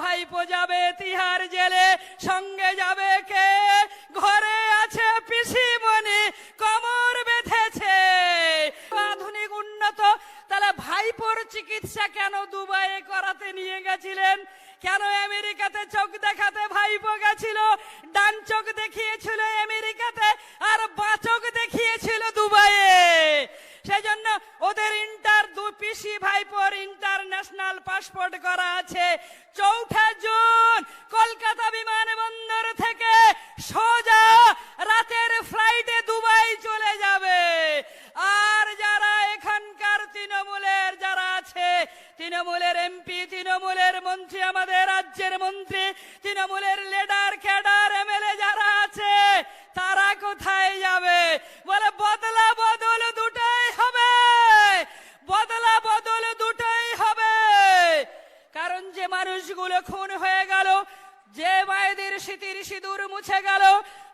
ভাইপো যাবে তিহার জেলে, সঙ্গে যাবে কে? ঘরে আছে পিসি মনে, কমর বেঁধেছে। আধুনিক উন্নত, তাহলে ভাইপোর চিকিৎসা কেন দুবাই করাতে নিয়ে গেছিলেন? কেন আমেরিকাতে চোখ দেখাতে ভাইপো গেছিল? পিসি ইন্টারন্যাশনাল পাসপোর্ট করা আছে। চৌঠা জুন কলকাতা বিমানবন্দর থেকে সোজা রাতের ফ্লাইটে দুবাই চলে যাবে। আর যারা এখানকার তৃণমূলের যারা আছে, তৃণমূলের এমপি, তৃণমূলের মন্ত্রী, আমাদের রাজ্যের মন্ত্রী, তৃণমূলের লিডার ক্যাডার এমএলএ যারা আছে, তারা কোথায় যাবে? বলে বদলা স্মৃতির সিঁদুর মুছে গেল।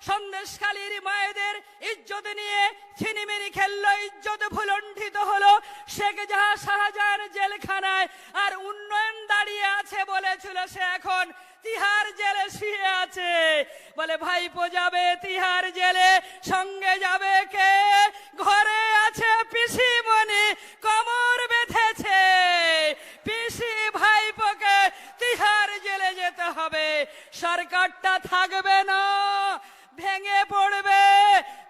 সন্দেশখালীর মায়েদের ইজ্জত নিয়ে ছিনিমিনি খেললো, ইজ্জত ভুলণ্ঠিত হলো। শেখ জাহা শাহজাহান জেলখানায় আর উন্নয়ন দাঁড়িয়ে আছে বলেছিল সে এখন। তিহার জেলে শুয়ে আছে। বলে, ভাইপো যাবে তিহার জেলে। সরকারটা থাকবে না, ভেঙে পড়বে।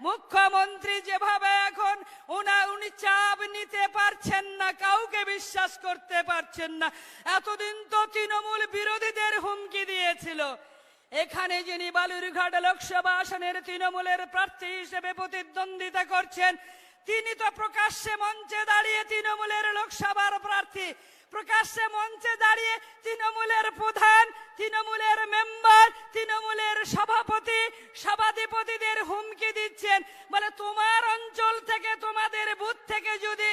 মুখ্যমন্ত্রী যেভাবে এখন উনা, উনি চাপ নিতে পারছেন না, কাউকে বিশ্বাস করতে পারছেন না। এতদিন তো তৃণমূল বিরোধীদের হুমকি দিয়েছিল। এখানে যিনি বালুরঘাট লোকসভা আসনের তৃণমূলের প্রার্থী হিসেবে প্রতিদ্বন্দ্বিতা করছেন, তিনি তো প্রকাশ্যে মঞ্চে দাঁড়িয়ে তৃণমূলের লোকসভার প্রার্থী। প্রকাশ্যে মঞ্চে দাঁড়িয়ে তৃণমূলের প্রধান, তৃণমূলের মেম্বার, তৃণমূলের সভাপতি, সভাধিপতিদের হুমকি দিচ্ছেন। বলে, তোমার অঞ্চল থেকে, তোমাদের বুথ থেকে যদি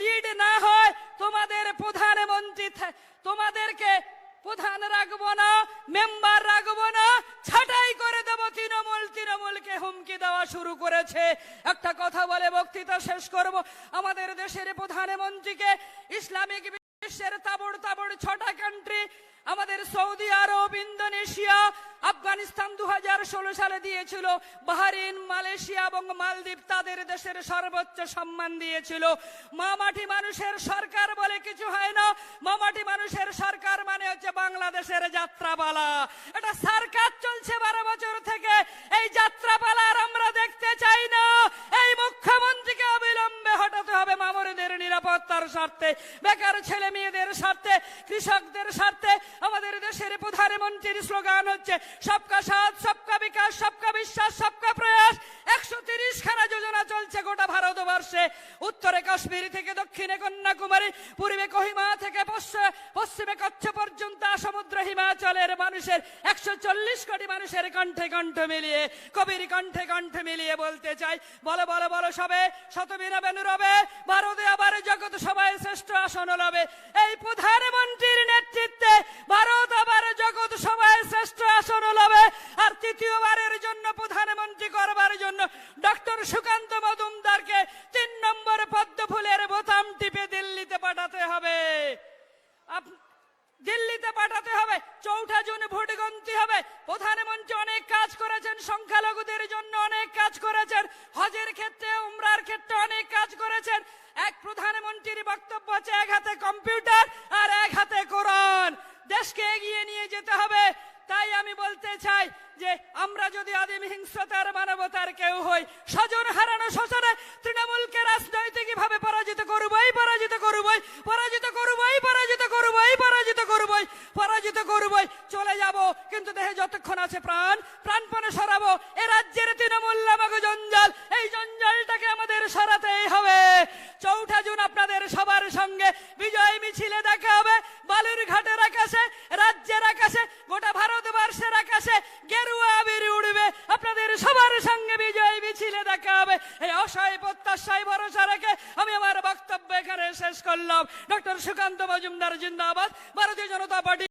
লিড না হয়, তোমাদের প্রধানমন্ত্রী তোমাদেরকে প্রধান রাখব না, মেম্বার রাখব না, ছাটাই করে দেবো তৃণমূল। তৃণমূলকে হুমকি দেওয়া শুরু করেছে। একটা কথা বলে বক্তৃতা শেষ করব। আমাদের দেশের প্রধানমন্ত্রীকে ইসলামিক বিশ্বের তাবড় তাবড় ছটা কান্ট্রি আমাদের সৌদি আরব, ইন্দোনেশিয়া, আফগানিস্তান দু সালে দিয়েছিল, বাহারিন, মালয়েশিয়া এবং মালদ্বীপ তাদের দেশের সর্বোচ্চ সম্মান দিয়েছিল। মামাটি মানুষের সরকার বলে কিছু হয় না মামাটি মানুষের সরকার মানে হচ্ছে বাংলাদেশের যাত্রাপালা। এটা সরকার চলছে বারো বছর থেকে, এই যাত্রাপালা আর আমরা দেখতে চাই না। এই মুখ্যমন্ত্রীকে অবিলম্বে হটাতে হবে মামুরিদের নিরাপত্তার স্বার্থে। বেকার ছেলে মেয়েদের স্বার্থে, কৃষকদের স্বার্থে, আমাদের দেশের প্রধানমন্ত্রীর স্লোগান হচ্ছে, সবকা সাথ, সবকা বিকাশ, সবকা বিশ্বাস, সবকা প্রয়াস। একশো তিরিশ খানা যোজনা চলছে গোটা ভারতবর্ষে। উত্তরে কাশ্মীর থেকে দক্ষিণে কন্যাকুমারী, পূর্বে কহিমা থেকে পশ্চ- পশ্চিমে কচ্ছ পর্যন্ত সমুদ্র হিমাচলের মানুষের একশো চল্লিশ কোটি মানুষের কণ্ঠে কণ্ঠ মিলিয়ে, কবির কণ্ঠে কণ্ঠ মিলিয়ে বলতে চাই, বলো বলো বলো সবে শতবীর বেনুরবে ভারতে আবার জগৎ সবাই শ্রেষ্ঠ আসন লবে। আর জন্য, প্রধানমন্ত্রী করবার জন্য ডক্টর সুকান্ত মজুমদারকে তিন নম্বর পদ্ম ফুলের বোতাম টিপে দিল্লিতে পাঠাতে হবে। দিল্লিতে পাঠাতে হবে, চৌঠা জুন ভোট গন্তি হবে। প্রধানমন্ত্রী অনেক কাজ করেছেন, সংখ্যালঘুদের জন্য অনেক কাজ করেছেন, হজের ক্ষেত্রে, উমরার ক্ষেত্রে অনেক কাজ করেছেন। এক প্রধানমন্ত্রীর বক্তব্য হচ্ছে, এক হাতে কম্পিউটার আর এক হাতে কোরআন। দেশকে এগিয়ে নিয়ে যেতে হবে তাই আমি বলতে চাই যে আমরা যদি আদিম হিংস্রতার, মানবতার কেউ হই, স্বজন হারানো শোষণে তৃণমূলকে রাজনৈতিক ভাবে পরাজিত করবই পরাজিত করবই পরাজিত করবই পরাজিত করবই পরাজিত করবই পরাজিত করবই, চলে যাব। কিন্তু দেহে যতক্ষণ আছে প্রাণ, প্রাণপণে সরাবো। এ রাজ্যের তৃণমূল নামক জঞ্জাল, এই জঞ্জালটাকে আমাদের সরাতেই হবে। চৌঠা জুন আপনাদের সবার সঙ্গে বিজয় মিছিলে মিছিলে দেখা হবে। এই অসহায় প্রত্যাশায় ভরসা রেখে আমি আমার বক্তব্য এখানে শেষ করলাম। ডক্টর সুকান্ত মজুমদার জিন্দাবাদ। ভারতীয় জনতা পার্টি